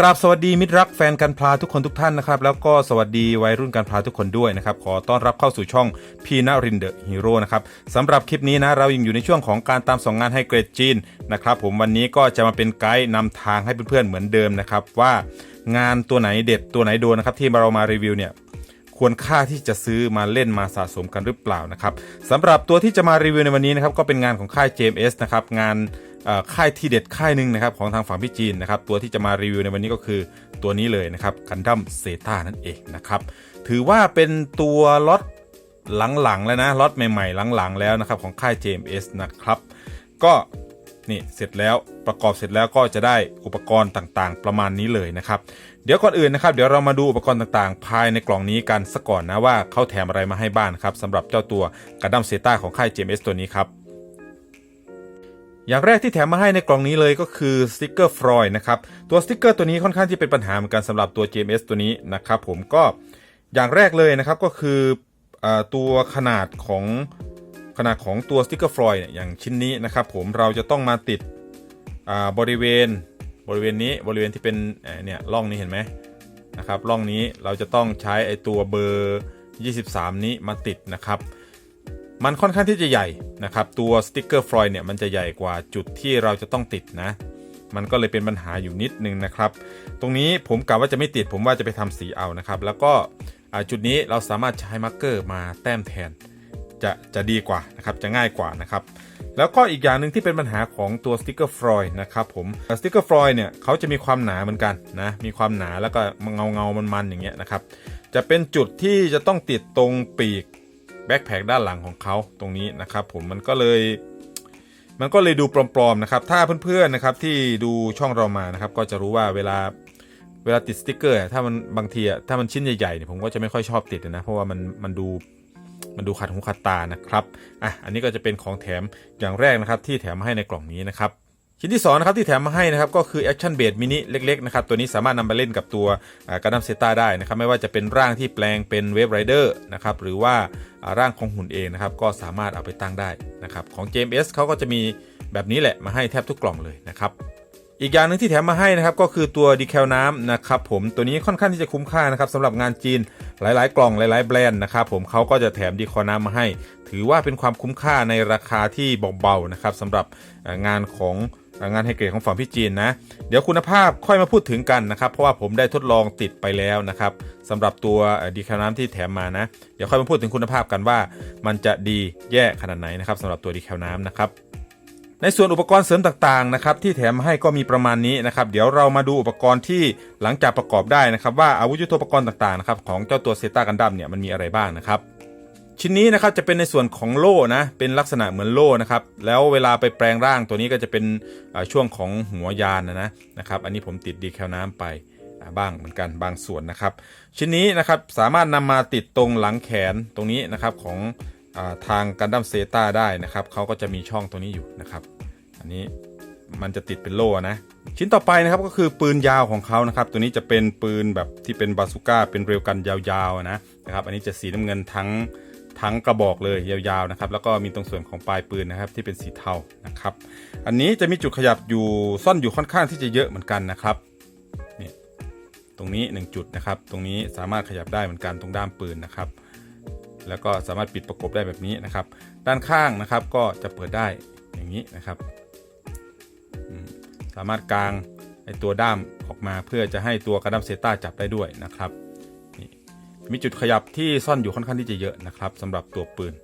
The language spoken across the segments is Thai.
กราบสวัสดีมิตรรักแฟนกันพลาทุกคนทุกท่านนะครับ แล้วก็สวัสดีวัยรุ่นกันพลาทุกคนด้วยนะครับ ขอต้อนรับเข้าสู่ช่องพีนารินเดอะฮีโร่นะครับสำหรับคลิปนี้นะ เรายังอยู่ในช่วงของการตามส่องงานให้เกรดจีนนะครับ ผมวันนี้ก็จะมาเป็นไกด์นำทางให้เพื่อนๆเหมือนเดิมนะครับ ว่างานตัวไหนเด็ดตัวไหนโดนนะครับ ที่เรามารีวิวเนี่ยควรค่าที่จะซื้อมาเล่นมาสะสมกันหรือเปล่านะครับสำหรับตัวที่จะมารีวิวในวันนี้นะครับก็เป็นงานของค่าย JMS นะครับงาน ค่ายที่เด็ดค่ายหนึ่งนะครับของทางฝั่งพี่จีนนะครับตัวที่จะมารีวิวในวันนี้ก็คือตัวนี้เลยนะครับกันดั้มเซตานั่นเองนะครับถือว่าเป็นตัวล็อตหลังๆแล้วนะล็อตใหม่ๆ หลังๆ แล้วนะครับของค่าย JMS นะครับ ก็นี่เสร็จแล้วประกอบเสร็จแล้วก็จะได้อุปกรณ์ต่างๆ ประมาณนี้เลยนะครับ เดี๋ยวก่อนอื่นนะครับ เดี๋ยวเรามาดูอุปกรณ์ต่างๆ ภายในกล่องนี้กันซะก่อนนะว่าเขาแถมอะไรมาให้บ้างครับสำหรับเจ้าตัวกระดัมเซต้าของค่าย JMS ตัวนี้ครับ อย่างแรกที่แถมมาให้ในกล่องนี้เลยก็คือสติกเกอร์ฟรอยนะครับ ตัวสติกเกอร์ตัวนี้ค่อนข้างที่เป็นปัญหาเหมือนกันสำหรับตัว JMS ตัวนี้นะครับผมก็อย่างแรกเลยนะครับก็คืออตัวขนาดของขนาดของตัวสติกเกอร์ฟรอยเนี่ยอย่างชิ้นนี้นะครับผมเราจะต้องมาติดบริเวณบริเวณนี้บริเวณที่เป็นเอ่อเนี่ยร่องนี้เห็นไหมนะครับร่องนี้เราจะต้องใช้ไอตัวเบอร์ 23 นี้มาติดนะครับ มันค่อนข้างที่จะใหญ่นะครับ ตัวสติกเกอร์ฟลอยเนี่ยมันจะใหญ่กว่าจุดที่เราจะต้องติดนะ มันก็เลยเป็นปัญหาอยู่นิดนึงนะครับ ตรงนี้ผมกะว่าจะไม่ติดผมว่าจะไปทำสีเอานะครับ แล้วก็จุดนี้เราสามารถใช้มาร์กเกอร์มาแต้มแทน จะจะดีกว่านะครับจะง่ายกว่านะครับ แล้วก็อีกอย่างหนึ่งที่เป็นปัญหาของตัวสติกเกอร์ฟลอยนะครับผมสติกเกอร์ฟลอยเนี่ยเขาจะมีความหนาเหมือนกันนะมีความหนาแล้วก็เงาเงามันๆอย่างเงี้ยนะครับจะเป็นจุดที่จะต้องติดตรงปีก แบ็คแพคด้านหลังของเขาตรงนี้นะครับผมมันก็เลยมันก็เลยดูปลอมๆนะครับ ถ้าเพื่อนๆนะครับที่ดูช่องเรามานะครับ ก็จะรู้ว่าเวลาเวลาติดสติกเกอร์ ถ้ามันบางทีอะถ้ามันชิ้นใหญ่ๆเนี่ยผมก็จะไม่ค่อยชอบติดนะเพราะว่ามันมันดูมันดูขัดหูขัดตานะครับอะอันนี้ก็จะเป็นของแถมอย่างแรกนะครับที่แถมมาให้ในกล่องนี้นะครับ ชิ้นที่2นะครับที่แถมมาให้นะครับก็คือ Action b a s e Mini เล็กๆนะครับตัวนี้สามารถนำไปเล่นกับตัวกระดัมเซตาได้นะครับไม่ว่าจะเป็นร่างที่แปลงเป็นเวฟไรเดอร์นะครับหรือว่าร่างของหุ่นเองนะครับก็สามารถเอาไปตั้งได้นะครับของ JMS เขาก็จะมีแบบนี้แหละมาให้แทบทุกกล่องเลยนะครับอีกอย่างหนึ่งที่แถมมาให้นะครับก็คือตัวดีแคลน้ำนะครับผมตัวนี้ค่อนข้างที่จะคุ้มค่านะครับสำหรับงานจีนหลายๆ กล่องหลาย ๆ แบรนด์นะครับผมเขาก็จะแถมดีแคลน้ำมาให้ ถือว่าเป็นความคุ้มค่าในราคาที่เบาๆนะครับสำหรับงานของ งานไฮเกรดของฝั่งพี่จีนนะ เดี๋ยวคุณภาพค่อยมาพูดถึงกันนะครับ เพราะว่าผมได้ทดลองติดไปแล้วนะครับสำหรับตัวดีแคลน้ำที่แถมมานะ เดี๋ยวค่อยมาพูดถึงคุณภาพกันว่า มันจะดีแย่ขนาดไหนนะครับสำหรับตัวดีแคลน้ำนะครับในส่วนอุปกรณ์เสริมต่างๆนะครับที่แถมมาให้ก็มีประมาณนี้นะครับ เดี๋ยวเรามาดูอุปกรณ์ที่หลังจากประกอบได้นะครับ ว่าอาวุธยุทโธปกรณ์ต่างๆนะครับของเจ้าตัวเซตากันดัมเนี่ยมันมีอะไรบ้างนะครับ ชิ้นนี้นะครับจะเป็นในส่วนของโล่นะเป็นลักษณะเหมือนโล่นะครับแล้วเวลาไปแปลงร่างตัวนี้ก็จะเป็นช่วงของหัวยานนะนะนะครับอันนี้ผมติดดีแคลน้ำไปบ้างเหมือนกันบางส่วนนะครับ ชิ้นนี้นะครับสามารถนำมาติดตรงหลังแขนตรงนี้นะครับของอทางกันดั้มเซตาได้นะครับเขาก็จะมีช่องตรงนี้อยู่นะครับ อันนี้มันจะติดเป็นโล่นะชิ้นต่อไปนะครับก็คือปืนยาวของเขานะครับ ตัวนี้จะเป็นปืนแบบที่เป็นบาซูก้าเป็นเรลกันยาวๆนะนะครับ อันนี้จะสีน้ำเงินทั้ง ทั้งกระบอกเลยยาวๆนะครับแล้วก็มีตรงส่วนของปลายปืนนะครับที่เป็นสีเทานะครับ อันนี้จะมีจุดขยับอยู่ซ่อนอยู่ค่อนข้างที่จะเยอะเหมือนกันนะครับนี่ตรงนี้ 1 จุดนะครับ ตรงนี้สามารถขยับได้เหมือนกันตรงด้ามปืนนะครับ แล้วก็สามารถปิดประกบได้แบบนี้นะครับ ด้านข้างนะครับก็จะเปิดได้อย่างนี้นะครับ สามารถกางไอตัวด้ามออกมาเพื่อจะให้ตัวกระดัมเซต้าจับได้ด้วยนะครับ มีจุดขยับที่ซ่อนอยู่ค่อนข้างที่จะเยอะนะครับสำหรับตัวปืน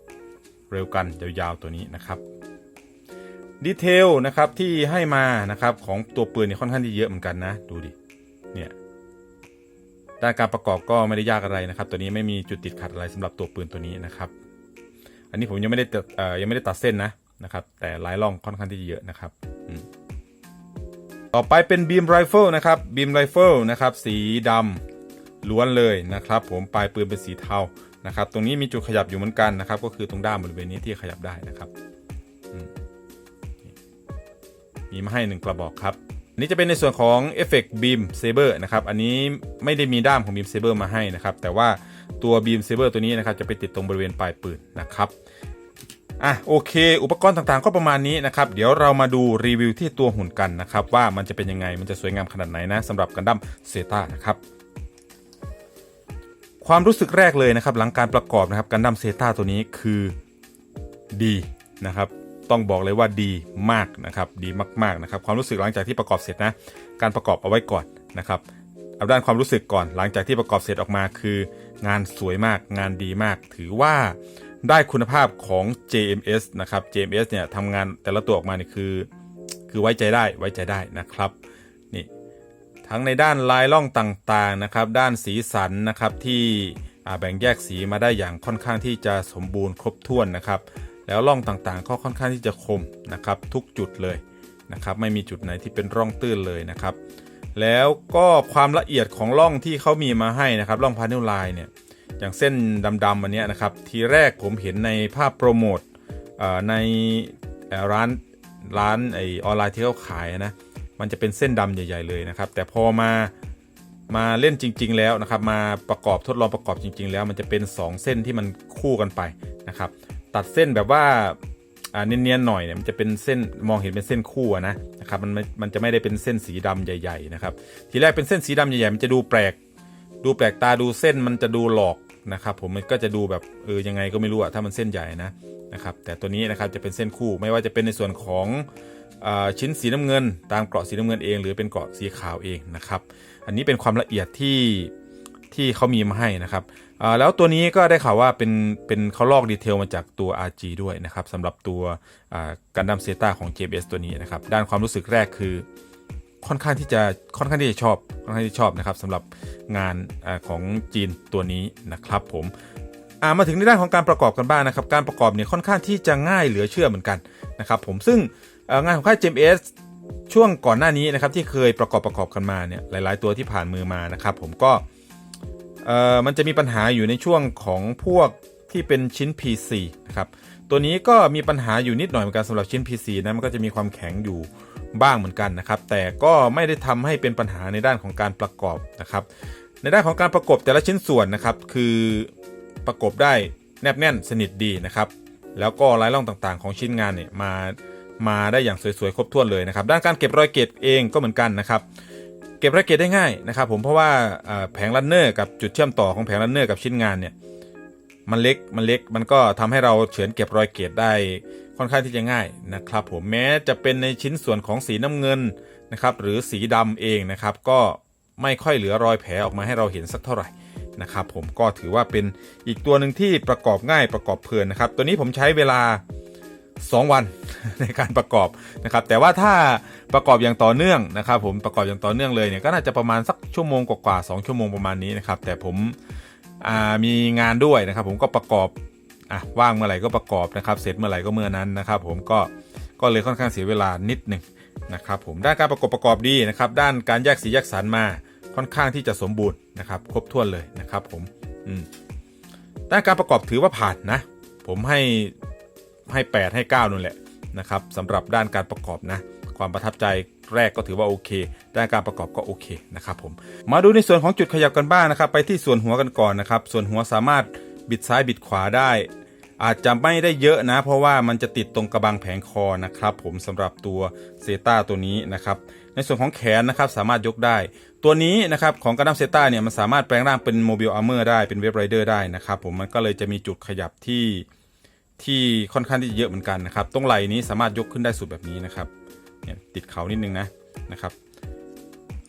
เร็วกันยาวๆตัวนี้นะครับดีเทลนะครับที่ให้มานะครับของตัวปืนเนี่ยค่อนข้างที่เยอะเหมือนกันนะ ดูดิเนี่ยด้านการประกอบก็ไม่ได้ยากอะไรนะครับ ตัวนี้ไม่มีจุดติดขัดอะไรสำหรับตัวปืนตัวนี้นะครับ อันนี้ผมยังไม่ได้ตัดยังไม่ได้ตัดเส้นนะนะครับ แต่ลายล่องค่อนข้างที่จะเยอะนะครับต่อไปเป็นบีมไรเฟิลนะครับบีมไรเฟิลนะครับสีดำ ล้วนเลยนะครับ ผมปลายปืนเป็นสีเทานะครับ ตรงนี้มีจุดขยับอยู่เหมือนกันนะครับ ก็คือตรงด้านบริเวณนี้ที่ขยับได้นะครับมีมาให้หนึ่งกระบอกครับนนี้จะเป็นในส่วนของ Effect Beam Saber นะครับ อันนี้ไม่ได้มีด้ามของ Beam Saber มาให้นะครับ แต่ว่าตัว Beam Saber ตัวนี้นะครับจะไปติดตรงบริเวณปลายปืนนะครับอะโอเค อุปกรณ์ต่างๆก็ประมาณนี้นะครับ เดี๋ยวเรามาดูรีวิวที่ตัวหุ่นกันนะครับ ว่ามันจะเป็นยังไงมันจะสวยงามขนาดไหนนะสำหรับกันดั้มเซตานะครับ ความรู้สึกแรกเลยนะครับ หลังการประกอบนะครับกันดั้มเซตาตัวนี้คือดีนะครับ ต้องบอกเลยว่าดีมากนะครับ ดีมากๆนะครับ ความรู้สึกหลังจากที่ประกอบเสร็จนะ การประกอบเอาไว้ก่อนนะครับเอาด้านความรู้สึกก่อน หลังจากที่ประกอบเสร็จออกมาคือ งานสวยมาก งานดีมาก ถือว่าได้คุณภาพของ JMS นะครับ JMS เนี่ยทำงานแต่ละตัวออกมานี่คือ คือไว้ใจได้ไว้ใจได้นะครับ ทั้งในด้านลายล่องต่างๆนะครับด้านสีสันนะครับที่แบ่งแยกสีมาได้อย่างค่อนข้างที่จะสมบูรณ์ครบถ้วนนะครับ แล้วร่องต่างๆ ก็ค่อนข้างที่จะคมนะครับทุกจุดเลยนะครับไม่มีจุดไหนที่เป็นร่องตื้นเลยนะครับ แล้วก็ความละเอียดของร่องที่เขามีมาให้นะครับร่องพานิลไลน์เนี่ยอย่างเส้นดำๆอันนี้นะครับ ทีแรกผมเห็นในภาพโปรโมทในร้านร้านไอออนไลน์ที่เขาขายนะ มันจะเป็นเส้นดำใหญ่ ๆ เลยนะครับ แต่พอมามาเล่นจริง ๆ แล้วนะครับ มาประกอบทดลองประกอบจริง ๆ แล้วมันจะเป็น 2 เส้นที่มันคู่กันไปนะครับ ตัดเส้นแบบว่าเนียนๆหน่อยเนี่ยมันจะเป็นเส้นมองเห็นเป็นเส้นคู่นะนะครับมันมันจะไม่ได้เป็นเส้นสีดำใหญ่ ๆ นะครับ ทีแรกเป็นเส้นสีดำใหญ่ๆมันจะดูแปลก ดูแปลกตาดูเส้นมันจะดูหลอกนะครับผมมันก็จะดูแบบเออยังไงก็ไม่รู้อะถ้ามันเส้นใหญ่นะนะครับแต่ตัวนี้นะครับจะเป็นเส้นคู่ไม่ว่าจะเป็นในส่วนของ ชิ้นสีน้ำเงิน ตามเกราะสีน้ำเงินเอง หรือเป็นเกราะสีขาวเองนะครับ อันนี้เป็นความละเอียดที่ที่เขามีมาให้นะครับแล้วตัวนี้ก็ได้ข่าวว่าเป็นเป็นเขาลอกดีเทลมาจากตัว RG ด้วยนะครับสำหรับตัวกันดั้มเซตาของ JBS ตัวนี้นะครับ ด้านความรู้สึกแรกคือค่อนข้างที่จะค่อนข้างที่จะชอบค่อนข้างที่จะชอบนะครับสำหรับงานอของจีนตัวนี้นะครับผมมาถึงในด้านของการประกอบกันบ้างนะครับ การประกอบเนี่ยค่อนข้างที่จะง่ายเหลือเชื่อเหมือนกันนะครับผมซึ่ง งานของค่าย JBS ช่วงก่อนหน้านี้นะครับที่เคยประกอบประกอบกันมาเนี่ยหลาย ๆ ตัวที่ผ่านมือมานะครับผมก็มันจะมีปัญหาอยู่ในช่วงของพวกที่เป็นชิ้น PC นะครับตัวนี้ก็มีปัญหาอยู่นิดหน่อยเหมือนกันสำหรับชิ้น PC นะมันก็จะมีความแข็งอยู่บ้างเหมือนกันนะครับ แต่ก็ไม่ได้ทำให้เป็นปัญหาในด้านของการประกอบนะครับ ในด้านของการประกบแต่ละชิ้นส่วนนะครับคือประกบได้แนบแน่นสนิทดีนะครับ แล้วก็ลายล่องต่างๆ ของชิ้นงานเนี่ยมา มาได้อย่างสวยๆครบถ้วนเลยนะครับด้านการเก็บรอยเกตเองก็เหมือนกันนะครับเก็บรายละเอียดได้ง่ายนะครับผมเพราะว่าแผงรันเนอร์กับจุดเชื่อมต่อของแผงรันเนอร์กับชิ้นงานเนี่ยมันเล็กมันเล็กมันก็ทำให้เราเฉือนเก็บรอยเกตได้ค่อนข้างที่จะง่ายนะครับผมแม้จะเป็นในชิ้นส่วนของสีน้ำเงินนะครับหรือสีดำเองนะครับก็ไม่ค่อยเหลือรอยแผลออกมาให้เราเห็นสักเท่าไหร่นะครับผมก็ถือว่าเป็นอีกตัวหนึ่งที่ประกอบง่ายประกอบเพลินนะครับตัวนี้ผมใช้เวลา 2 วันในการประกอบนะครับ แต่ว่าถ้าประกอบอย่างต่อเนื่องนะครับ ผมประกอบอย่างต่อเนื่องเลยเนี่ยก็น่าจะประมาณสักชั่วโมงกว่าๆสองชั่วโมงประมาณนี้นะครับ แต่ผมมีงานด้วยนะครับ ผมก็ประกอบอะว่างเมื่อไหร่ก็ประกอบนะครับ เสร็จเมื่อไหร่ก็เมื่อนั้นนะครับ ผมก็ก็เลยค่อนข้างเสียเวลานิดหนึ่งนะครับ ผมด้านการประกอบประกอบดีนะครับ ด้านการแยกสีแยกสันมาค่อนข้างที่จะสมบูรณ์นะครับ ครบถ้วนเลยนะครับ ผมอืมด้านการประกอบถือว่าผ่านนะ ผมให้ ให้ 8 ให้ 9นั่นแหละนะครับสำหรับด้านการประกอบนะความประทับใจแรกก็ถือว่าโอเค ด้านการประกอบก็โอเคนะครับผมมาดูในส่วนของจุดขยับกันบ้างนะครับ ไปที่ส่วนหัวกันก่อนนะครับ ส่วนหัวสามารถบิดซ้ายบิดขวาได้ อาจจะไม่ได้เยอะนะ เพราะว่ามันจะติดตรงกระบังแผงคอนะครับ ผมสำหรับตัวเซตาตัวนี้นะครับ ในส่วนของแขนนะครับสามารถยกได้ ตัวนี้นะครับของกระดัมเซตาเนี่ยมันสามารถแปลงร่างเป็นโมบิลอาร์เมอร์ได้เป็นเวฟไรเดอร์ได้นะครับผมมันก็เลยจะมีจุดขยับที่ ที่ค่อนข้างที่จะเยอะเหมือนกันนะครับ ตรงไหล่นี้สามารถยกขึ้นได้สุดแบบนี้นะครับเนี่ยติดเขานิดนึงนะนะครับ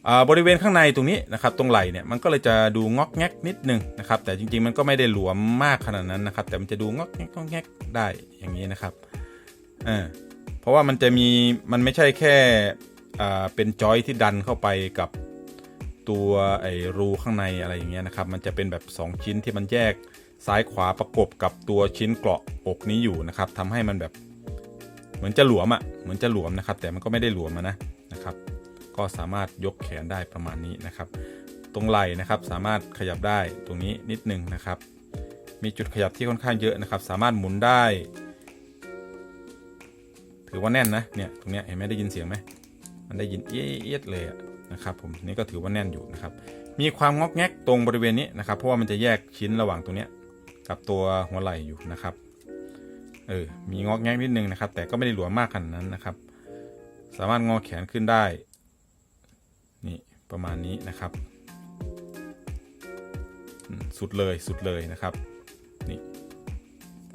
อ่าบริเวณข้างในตรงนี้นะครับตรงไหล่เนี่ยมันก็เลยจะดูงอกแงกนิดนึงนะครับ แต่จริงๆมันก็ไม่ได้หลวมมากขนาดนั้นนะครับ แต่มันจะดูงอกแงกงอกแงกได้อย่างนี้นะครับเออเพราะว่ามันจะมีมันไม่ใช่แค่อ่าเป็นจอยที่ดันเข้าไปกับตัวไอ้รูข้างในอะไรอย่างเงี้ยนะครับ มันจะเป็นแบบ 2 ชิ้นที่มันแยก ซ้ายขวาประกบกับตัวชิ้นเกราะอกนี้อยู่นะครับทำให้มันแบบเหมือนจะหลวมอะ่ะเหมือนจะหลวมนะครับ แต่มันก็ไม่ได้หลวมนะนะครับ ก็สามารถยกแขนได้ประมาณนี้นะครับ ตรงไหล่นะครับสามารถขยับได้ตรงนี้นิดนึงนะครับ มีจุดขยับที่ค่อนข้างเยอะนะครับ สามารถหมุนได้ ถือว่าแน่นนะเนี่ยตรงเนี้ยเห็นไหมได้ยินเสียงไหมมันได้ยินเอียดเลยนะครับผมนี่ก็ถือว่าแน่นอยู่นะครับ มีความงอกแงกตรงบริเวณนี้นะครับ เพราะว่ามันจะแยกชิ้นระหว่างตรงเนี้ย กับตัวหัวไหล่อยู่นะครับ เออ มีงอกแงกนิดนึงนะครับ แต่ก็ไม่ได้หลวมมากขนาดนั้นนะครับ สามารถงอแขนขึ้นได้ นี่ประมาณนี้นะครับ สุดเลยสุดเลยนะครับ นี่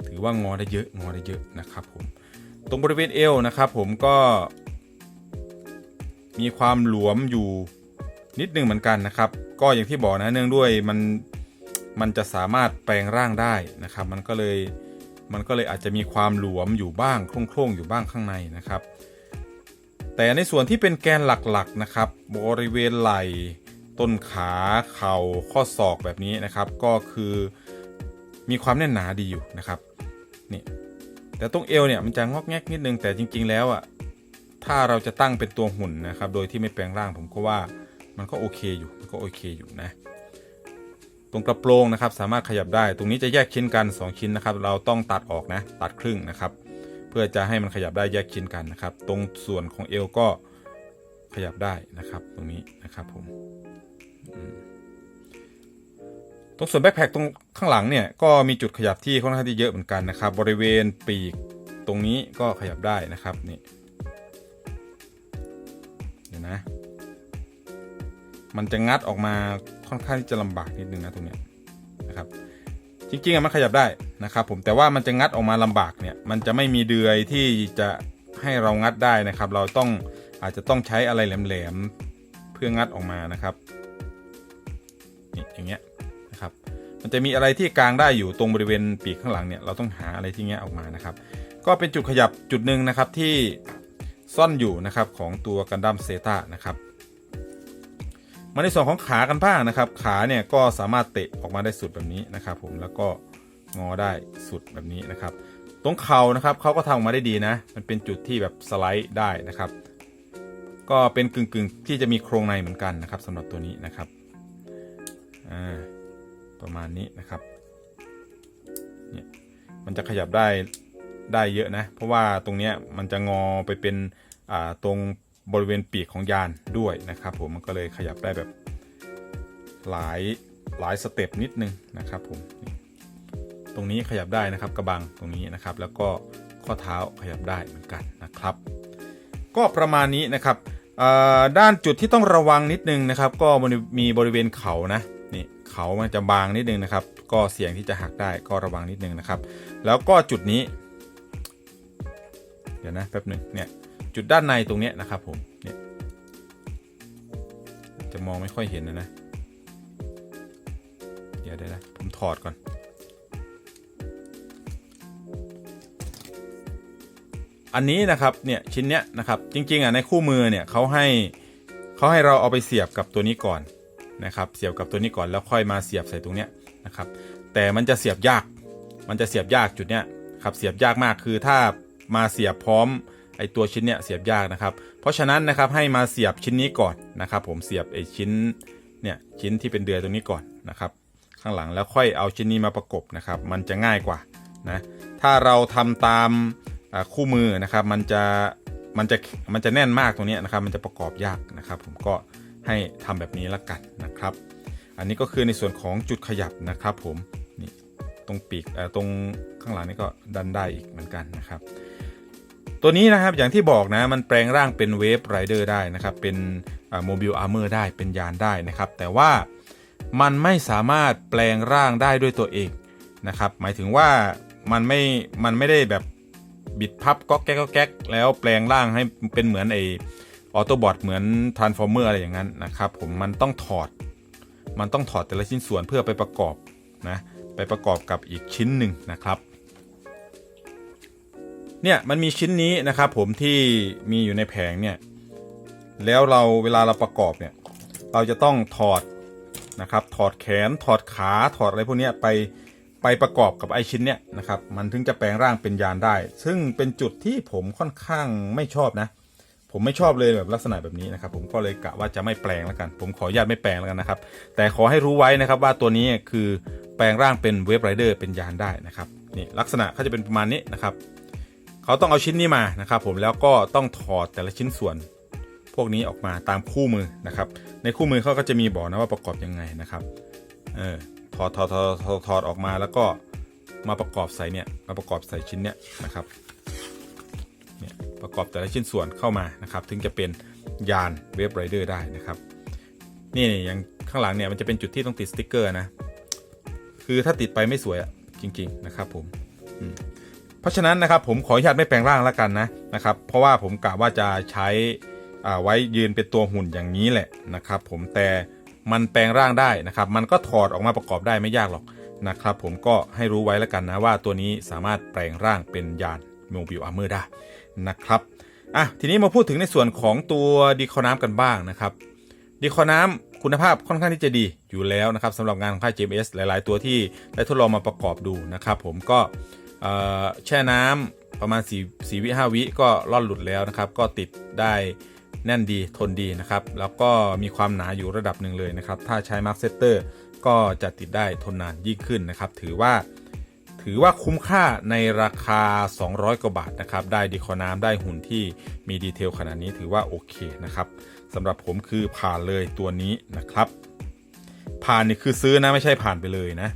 ถือว่างอได้เยอะงอได้เยอะนะครับผม ตรงบริเวณเอวนะครับ ผมก็ มีความหลวมอยู่นิดนึงเหมือนกันนะครับ ก็อย่างที่บอกนะเนื่องด้วยมัน มันจะสามารถแปลงร่างได้นะครับ มันก็เลยมันก็เลยอาจจะมีความหลวมอยู่บ้างโคร่งๆอยู่บ้างข้างในนะครับ แต่ในส่วนที่เป็นแกนหลักๆนะครับ บริเวณไหล่ต้นขาเข่าข้อศอกแบบนี้นะครับ ก็คือมีความแน่นหนาดีอยู่นะครับนี่แต่ตรงเอวเนี่ยมันจะงอกแงกนิดนึงแต่จริง ๆ แล้วอะถ้าเราจะตั้งเป็นตัวหุ่นนะครับ โดยที่ไม่แปลงร่างผมก็ว่ามันก็โอเคอยู่มันก็โอเคอยู่นะ ตรงกระโปรงนะครับสามารถขยับได้ ตรงนี้จะแยกชิ้นกัน 2 ชิ้นนะครับ เราต้องตัดออกนะตัดครึ่งนะครับ เพื่อจะให้มันขยับได้แยกชิ้นกันนะครับ ตรงส่วนของเอวก็ขยับได้นะครับ ตรงนี้นะครับผมตรงส่วนแบ็คแพคตรงข้างหลังเนี่ยก็มีจุดขยับที่ค่อนข้างที่เยอะเหมือนกันนะครับ บริเวณปีกตรงนี้ก็ขยับได้นะครับนี่เดี๋ยวนะ มันจะงัดออกมาค่อนข้างที่จะลำบากนิดนึงนะตรงเนี้ยนะครับ จริงๆมันขยับได้นะครับ ผมแต่ว่ามันจะงัดออกมาลำบากเนี่ย มันจะไม่มีเดือยที่จะให้เรางัดได้นะครับ เราต้องอาจจะต้องใช้อะไรแหลมๆเพื่องัดออกมานะครับนี่อย่างเงี้ยนะครับ มันจะมีอะไรที่กลางได้อยู่ตรงบริเวณปีกข้างหลังเนี่ยเราต้องหาอะไรที่เงี้ยออกมานะครับ ก็เป็นจุดขยับจุดหนึ่งนะครับที่ซ่อนอยู่นะครับของตัวกันดั้มเซตานะครับ มาในส่วนของขากันบ้างนะครับ ขาเนี่ยก็สามารถเตะออกมาได้สุดแบบนี้นะครับ ผมแล้วก็งอได้สุดแบบนี้นะครับ ตรงเข่านะครับเขาก็ทำออกมาได้ดีนะ มันเป็นจุดที่แบบสไลด์ได้นะครับ ก็เป็นกึ่งๆที่จะมีโครงในเหมือนกันนะครับสำหรับตัวนี้นะครับประมาณนี้นะครับเนี่ยมันจะขยับได้ได้เยอะนะ เพราะว่าตรงเนี้ยมันจะงอไปเป็นอ่าตรง บริเวณปีกของยานด้วยนะครับผมมันก็เลยขยับได้แบบหลายหลายสเต็ปนิดนึงนะครับผมตรงนี้ขยับได้นะครับกระบังตรงนี้นะครับ แล้วก็ข้อเท้าขยับได้เหมือนกันนะครับ ก็ประมาณนี้นะครับด้านจุดที่ต้องระวังนิดนึงนะครับ ก็มีบริเวณเขานะนี่เขามันจะบางนิดนึงนะครับ ก็เสี่ยงที่จะหักได้ก็ระวังนิดนึงนะครับ แล้วก็จุดนี้ เดี๋ยวนะแป๊บหนึ่งเนี่ย จุดด้านในตรงนี้นะครับผมเนี่ยจะมองไม่ค่อยเห็นนะนะ เดี๋ยวได้นะผมถอดก่อน อันนี้นะครับเนี่ยชิ้นเนี้ยนะครับจริงๆอะในคู่มือเนี่ยเขาให้เขาให้เราเอาไปเสียบกับตัวนี้ก่อนนะครับ เสียบกับตัวนี้ก่อนแล้วค่อยมาเสียบใส่ตรงเนี้ยนะครับ แต่มันจะเสียบยาก มันจะเสียบยากจุดเนี้ยครับเสียบยากมากคือถ้ามาเสียบพร้อม ไอตัวชิ้นเนี้ยเสียบยากนะครับ เพราะฉะนั้นนะครับให้มาเสียบชิ้นนี้ก่อนนะครับ ผมเสียบไอชิ้นเนี่ยชิ้นที่เป็นเดือยตรงนี้ก่อนนะครับ ข้างหลังแล้วค่อยเอาชิ้นนี้มาประกบนะครับ มันจะง่ายกว่านะถ้าเราทำตามคู่มือนะครับ มันจะมันจะมันจะแน่นมากตรงนี้นะครับ มันจะประกอบยากนะครับ ผมก็ให้ทำแบบนี้ละกันนะครับ อันนี้ก็คือในส่วนของจุดขยับนะครับ ผมนี่ตรงปีกเออตรงข้างหลังนี่ก็ดันได้อีกเหมือนกันนะครับ ตัวนี้นะครับอย่างที่บอกนะมันแปลงร่างเป็นเวฟไรเดอร์ได้นะครับ เป็นโมบิลอาร์เมอร์ได้เป็นยานได้นะครับ แต่ว่ามันไม่สามารถแปลงร่างได้ด้วยตัวเองนะครับ หมายถึงว่ามันไม่มันไม่ได้แบบบิดพับก็แก๊กก็แก๊กแล้วแปลงร่างให้เป็นเหมือนไอออโตบอทเหมือนทรานส์ฟอร์เมอร์อะไรอย่างนั้นนะครับ ผมมันต้องถอด มันต้องถอดแต่ละชิ้นส่วนเพื่อไปประกอบนะไปประกอบกับอีกชิ้นหนึ่งนะครับ เนี่ยมันมีชิ้นนี้นะครับผมที่มีอยู่ในแผงเนี่ยแล้วเราเวลาเราประกอบเนี่ยเราจะต้องถอดนะครับถอดแขนถอดขาถอดอะไรพวกนี้ไปไปประกอบกับไอชิ้นเนี่ยนะครับมันถึงจะแปลงร่างเป็นยานได้ ซึ่งเป็นจุดที่ผมค่อนข้างไม่ชอบนะ ผมไม่ชอบเลยแบบลักษณะแบบนี้นะครับผมก็เลยกะว่าจะไม่แปลงแล้วกัน ผมขออนุญาตไม่แปลงแล้วกันนะครับ แต่ขอให้รู้ไว้นะครับว่าตัวนี้คือแปลงร่างเป็นเวฟไรเดอร์เป็นยานได้นะครับนี่ลักษณะเขาจะเป็นประมาณนี้นะครับ เขาต้องเอาชิ้นนี้มานะครับผมแล้วก็ต้องถอดแต่ละชิ้นส่วน พวกนี้ออกมาตามคู่มือนะครับ ในคู่มือเขาก็จะมีบอกนะว่าประกอบยังไงนะครับเออถอดถอดถอดถอดถอดออกมาแล้วก็มาประกอบใส่เนี่ยมาประกอบใส่ชิ้นเนี้ยนะครับเนี่ยประกอบแต่ละชิ้นส่วนเข้ามานะครับ ถึงจะเป็นยานเวฟไรเดอร์ได้นะครับ นี่อย่างข้างหลังเนี่ยมันจะเป็นจุดที่ต้องติดสติกเกอร์นะ คือถ้าติดไปไม่สวยอะจริง ๆ นะครับผมอืม เพราะฉะนั้นนะครับผมขออนุญาตไม่แปลงร่างแล้วกันนะนะครับ เพราะว่าผมกะว่าจะใช้อ่าไว้ยืนเป็นตัวหุ่นอย่างนี้แหละนะครับ ผมแต่มันแปลงร่างได้นะครับ มันก็ถอดออกมาประกอบได้ไม่ยากหรอกนะครับ ผมก็ให้รู้ไว้แล้วกันนะว่าตัวนี้สามารถแปลงร่างเป็นยานโมบิลอาร์เมอร์ได้นะครับอะทีนี้มาพูดถึงในส่วนของตัวดีคอน้ำกันบ้างนะครับดีคอน้ำคุณภาพค่อนข้างที่จะดีอยู่แล้วนะครับสำหรับงานของค่าย JMS หลาย ๆ ตัวที่ได้ทดลองมาประกอบดูนะครับ ผมก็ แช่น้ำประมาณ4 4วิ5วิก็ล่อนหลุดแล้วนะครับ ก็ติดได้แน่นดีทนดีนะครับ แล้วก็มีความหนาอยู่ระดับหนึ่งเลยนะครับ ถ้าใช้มาร์คเซตเตอร์ก็จะติดได้ทนนานยิ่งขึ้นนะครับ ถือว่าถือว่าคุ้มค่าในราคา 200 กว่าบาทนะครับ ได้ดีคอน้ำได้หุ่นที่มีดีเทลขนาดนี้ถือว่าโอเคนะครับสำหรับผมคือผ่านเลยตัวนี้นะครับ ผ่านนี่คือซื้อนะไม่ใช่ผ่านไปเลยนะ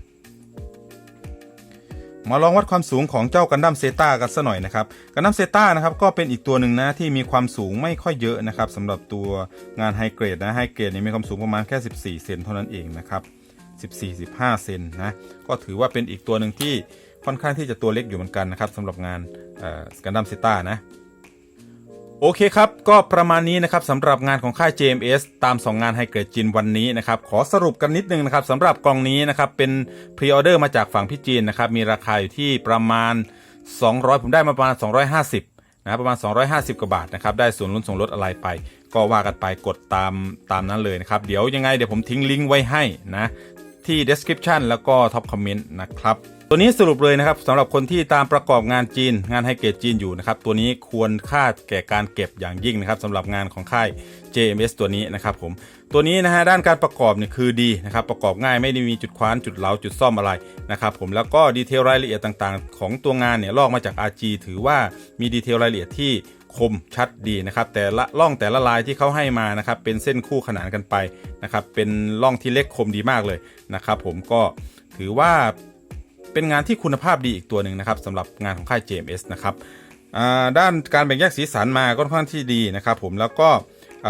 มาลองวัดความสูงของเจ้ากันดั้มเซตากันสัหน่อยนะครับกันดั้มเซตานะครับก็เป็นอีกตัวหนึ่งนะที่มีความสูงไม่ค่อยเยอะนะครับสำหรับตัวงานไฮเกรดนะไฮเกรดนี่มีความสูงประมาณแค่ 14 เซนเท่านั้นเองนะครับ14-15 เซนนะก็ถือว่าเป็นอีกตัวหนึ่งที่ค่อนข้างที่จะตัวเล็กอยู่เหมือนกันนะครับสำหรับงานกันดั้มเซต้านะ โอเคครับ ก็ประมาณนี้นะครับสำหรับงานของค่าย JMS ตาม 2 งานไฮเกรดจีนวันนี้นะครับ ขอสรุปกันนิดนึงนะครับสำหรับกล่องนี้นะครับ เป็นพรีออเดอร์มาจากฝั่งพี่จีนนะครับ มีราคาอยู่ที่ประมาณ 200 ผมได้มาประมาณ 250นะครับประมาณ 250 กว่าบาทนะครับ ได้ส่วนลดส่วนลดอะไรไป ก็ว่ากันไปกดตามตามนั้นเลยนะครับ เดี๋ยวยังไงเดี๋ยวผมทิ้งลิงก์ไว้ให้นะ ที่ description แล้วก็ top comment นะครับ ตัวนี้สรุปเลยนะครับสำหรับคนที่ตามประกอบงานจีน งานไฮเกรดจีนอยู่นะครับตัวนี้ควรค่าแก่การเก็บอย่างยิ่งนะครับสำหรับงานของค่าย JMS ตัวนี้นะครับผมตัวนี้นะฮะด้านการประกอบเนี่ยคือดีนะครับประกอบง่ายไม่ได้มีจุดคว้านจุดเหลาจุดซ่อมอะไรนะครับผมแล้วก็ดีเทลรายละเอียดต่างๆ ของตัวงานเนี่ยลอกมาจาก RG ถือว่ามีดีเทลรายละเอียดที่คมชัดดีนะครับแต่ละล่องแต่ละลายที่เขาให้มานะครับเป็นเส้นคู่ขนานกันไปนะครับเป็นล่องที่เล็กคมดีมากเลยนะครับผมก็ถือว่า เป็นงานที่คุณภาพดีอีกตัวหนึ่งนะครับสำหรับงานของค่าย JMS นะครับด้านการแบ่งแยกสีสันมาก็ค่อนข้างที่ดีนะครับผมแล้วก็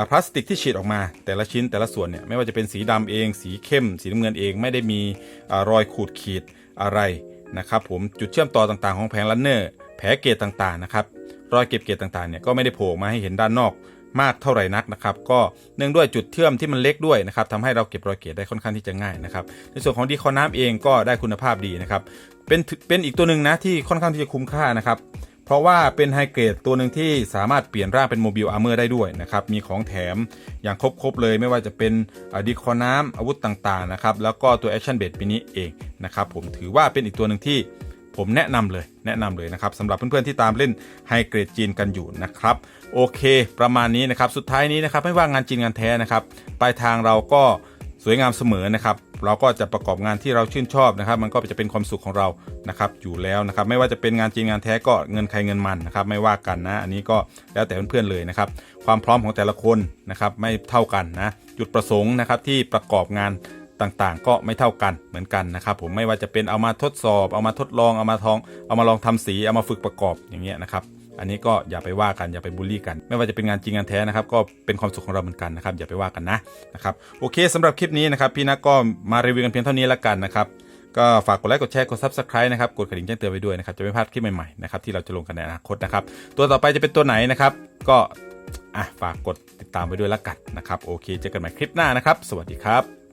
พลาสติกที่ฉีดออกมา แต่ละชิ้นแต่ละส่วนเนี่ยไม่ว่าจะเป็นสีดำเอง สีเข้ม สีน้ำเงินเองไม่ได้มีอรอยขูดขีดอะไรนะครับผมจุดเชื่อมต่อต่างๆของแผงลันเนอร์แผลเกตต่างๆนะครับรอยเก็บเกล็ดต่างๆเนี่ยก็ไม่ได้โผล่มาให้เห็นด้านนอก มากเท่าไหร่นักนะครับ ก็เนื่องด้วยจุดเชื่อมที่มันเล็กด้วยนะครับทำให้เราเก็บรอยเกล็ดได้ค่อนข้างที่จะง่ายนะครับ ในส่วนของดีคอน้ำเองก็ได้คุณภาพดีนะครับ เป็นเป็นอีกตัวหนึ่งนะที่ค่อนข้างที่จะคุ้มค่านะครับเพราะว่าเป็นไฮเกรดตัวหนึ่งที่สามารถเปลี่ยนร่างเป็นโมบิลอาร์เมอร์ได้ด้วยนะครับ มีของแถมอย่างครบๆเลยไม่ว่าจะเป็นดีคอน้ำอาวุธต่างๆนะครับ แล้วก็ตัวแอคชั่นเบดมินิเองนะครับ ผมถือว่าเป็นอีกตัวหนึ่งที่ ผมแนะนำเลยแนะนำเลยนะครับสำหรับเพื่อนๆที่ตามเล่นไฮเกรดจีนกันอยู่นะครับโอเค ประมาณนี้นะครับสุดท้ายนี้นะครับไม่ว่างานจีนงานแท้นะครับปลายทางเราก็สวยงามเสมอนะครับเราก็จะประกอบงานที่เราชื่นชอบนะครับ มันก็จะเป็นความสุขของเรานะครับอยู่แล้วนะครับไม่ว่าจะเป็นงานจีนงานแท้ก็เงินใครเงินมันนะครับไม่ว่ากันนะอันนี้ก็แล้วแต่เพื่อนๆเลยนะครับความพร้อมของแต่ละคนนะครับไม่เท่ากันนะจุดประสงค์นะครับที่ประกอบงาน ต่างๆ ก็ไม่เท่ากันเหมือนกันนะครับผมไม่ว่าจะเป็นเอามาทดสอบ เอามาทดลองเอามาทอง เอามาลองทำสีเอามาฝึกประกอบอย่างเงี้ยนะครับอันนี้ก็อย่าไปว่ากันอย่าไปบูลลี่กัน ไม่ว่าจะเป็นงานจริงงานแท้นะครับก็เป็นความสุขของเราเหมือนกันนะครับอย่าไปว่ากันนะนะครับโอเคสำหรับคลิปนี้นะครับพี่นักก็มารีวิวกันเพียงเท่านี้ละกันนะครับก็ฝากกดไลค์กดแชร์กด subscribe นะครับกดกระดิ่งแจ้งเตือนไว้ด้วยนะครับจะไม่พลาดคลิปใหม่ๆนะครับที่เราจะลงกันในอนาคตนะครับตัวต่อไปจะเป็นตัวไหนนะครับก็อะฝากกดติดตามไว้ด้วยละกันนะครับโอเคเจอกันใหม่คลิปหน้านะครับ สวัสดีครับ